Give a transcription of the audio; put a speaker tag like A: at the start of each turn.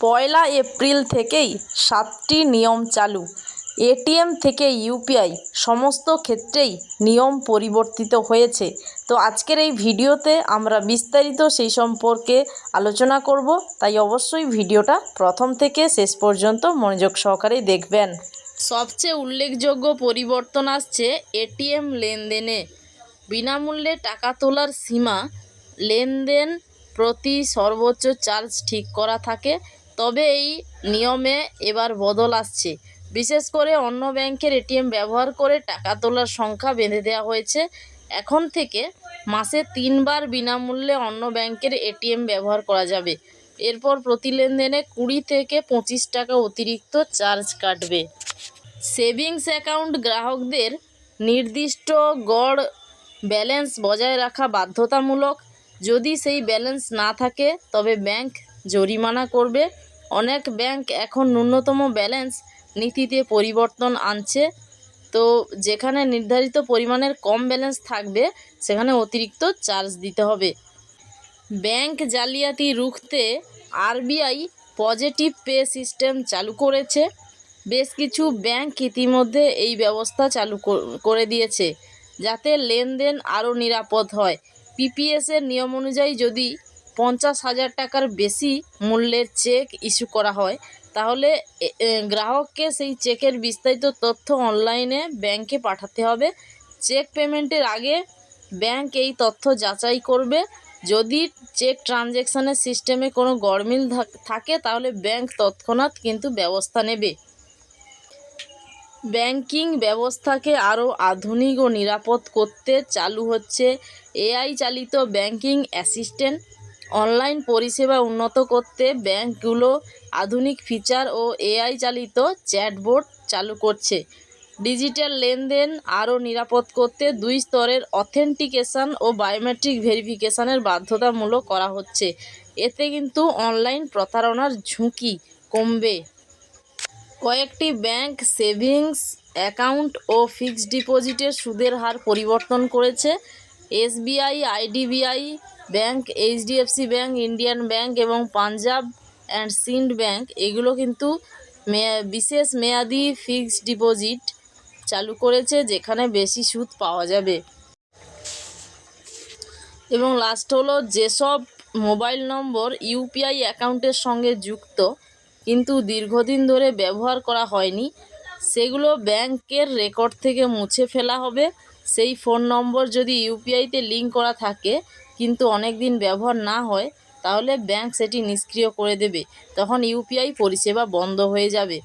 A: পয়লা April থেকেই সাতটি নিয়ম চালু। এটিএম থেকে ইউপিআই সমস্ত ক্ষেত্রেই নিয়ম পরিবর্তিত হয়েছে। তো আজকের এই ভিডিওতে আমরা বিস্তারিত সেই সম্পর্কে আলোচনা করব। তাই অবশ্যই ভিডিওটা প্রথম থেকে শেষ পর্যন্ত মনোযোগ সহকারে দেখবেন। সবচেয়ে উল্লেখযোগ্য পরিবর্তন আসছে এটিএম লেনদেনে। বিনামূল্যে টাকা তোলার সীমা লেনদেন প্রতি সর্বোচ্চ চার্জ ঠিক করা থাকে। তবে এই নিয়মে এবার বদল আসছে। বিশেষ করে অন্য ব্যাংকের এটিএম ব্যবহার করে টাকা তোলার সংখ্যা বেঁধে দেওয়া হয়েছে। এখন থেকে মাসে তিনবার বিনামূল্যে অন্য ব্যাংকের এটিএম ব্যবহার করা যাবে। এরপর প্রতি লেনদেনে কুড়ি থেকে পঁচিশ টাকা অতিরিক্ত চার্জ কাটবে। সেভিংস অ্যাকাউন্ট গ্রাহকদের নির্দিষ্ট গড় ব্যালেন্স বজায় রাখা বাধ্যতামূলক। যদি সেই ব্যালেন্স না থাকে, তবে ব্যাংক জরিমানা করবে। অনেক ব্যাংক এখন ন্যূনতম ব্যালেন্স নীতিতে পরিবর্তন আনছে। তো যেখানে নির্ধারিত পরিমাণের কম ব্যালেন্স থাকবে, সেখানে অতিরিক্ত চার্জ দিতে হবে। ব্যাংক জালিয়াতি রুখতে আরবিআই পজিটিভ পে সিস্টেম চালু করেছে। বেশ কিছু ব্যাংক ইতিমধ্যে এই ব্যবস্থা চালু করে দিয়েছে, যাতে লেনদেন আরও নিরাপদ হয়। পিপিএসের নিয়ম অনুযায়ী যদি পঞ্চাশ হাজার টাকার বেশি মূল্যের চেক ইস্যু করা হয়। তাহলে গ্রাহককে সেই চেকের বিস্তারিত তথ্য অনলাইনে ব্যাংকে পাঠাতে হবে। চেক পেমেন্টের আগে ব্যাংক এই তথ্য যাচাই করবে। যদি চেক ট্রানজ্যাকশানের সিস্টেমে কোনো গরমিল থাকে তাহলে ব্যাংক তৎক্ষণাৎ কিন্তু ব্যবস্থা নেবে। ব্যাংকিং ব্যবস্থাকে আরও আধুনিক ও নিরাপদ করতে চালু হচ্ছে এআই চালিত ব্যাংকিং অ্যাসিস্ট্যান্ট অনলাইন পরিষেবা উন্নত করতে ব্যাংকগুলো আধুনিক ফিচার ও এআই চালিত চ্যাটবোর্ড চালু করছে। ডিজিটাল লেনদেন আরও নিরাপদ করতে দুই স্তরের অথেন্টিকেশন ও বায়োমেট্রিক ভেরিফিকেশানের বাধ্যতামূলক করা হচ্ছে। এতে কিন্তু অনলাইন প্রতারণার ঝুঁকি কমবে। কয়েকটি ব্যাংক সেভিংস অ্যাকাউন্ট ও ফিক্সড ডিপোজিটের সুদের হার পরিবর্তন করেছে। SBI, IDBI bank, HDFC bank, Indian bank এবং পাঞ্জাব অ্যান্ড সিন্ড ব্যাংক, এগুলো কিন্তু বিশেষ মেয়াদি ফিক্সড ডিপোজিট চালু করেছে যেখানে বেশি সুদ পাওয়া যাবে। এবং লাস্ট হলো যেসব মোবাইল নম্বর ইউপিআই অ্যাকাউন্টের সঙ্গে যুক্ত, কিন্তু দীর্ঘদিন ধরে ব্যবহার করা হয়নি, সেগুলো ব্যাংকের রেকর্ড থেকে মুছে ফেলা হবে। সেই ফোন নম্বর যদি ইউপিআইতে লিঙ্ক করা থাকে কিন্তু অনেক দিন ব্যবহার না হয়, তাহলে ব্যাঙ্ক সেটি নিষ্ক্রিয় করে দেবে। তখন ইউপিআই পরিষেবা বন্ধ হয়ে যাবে।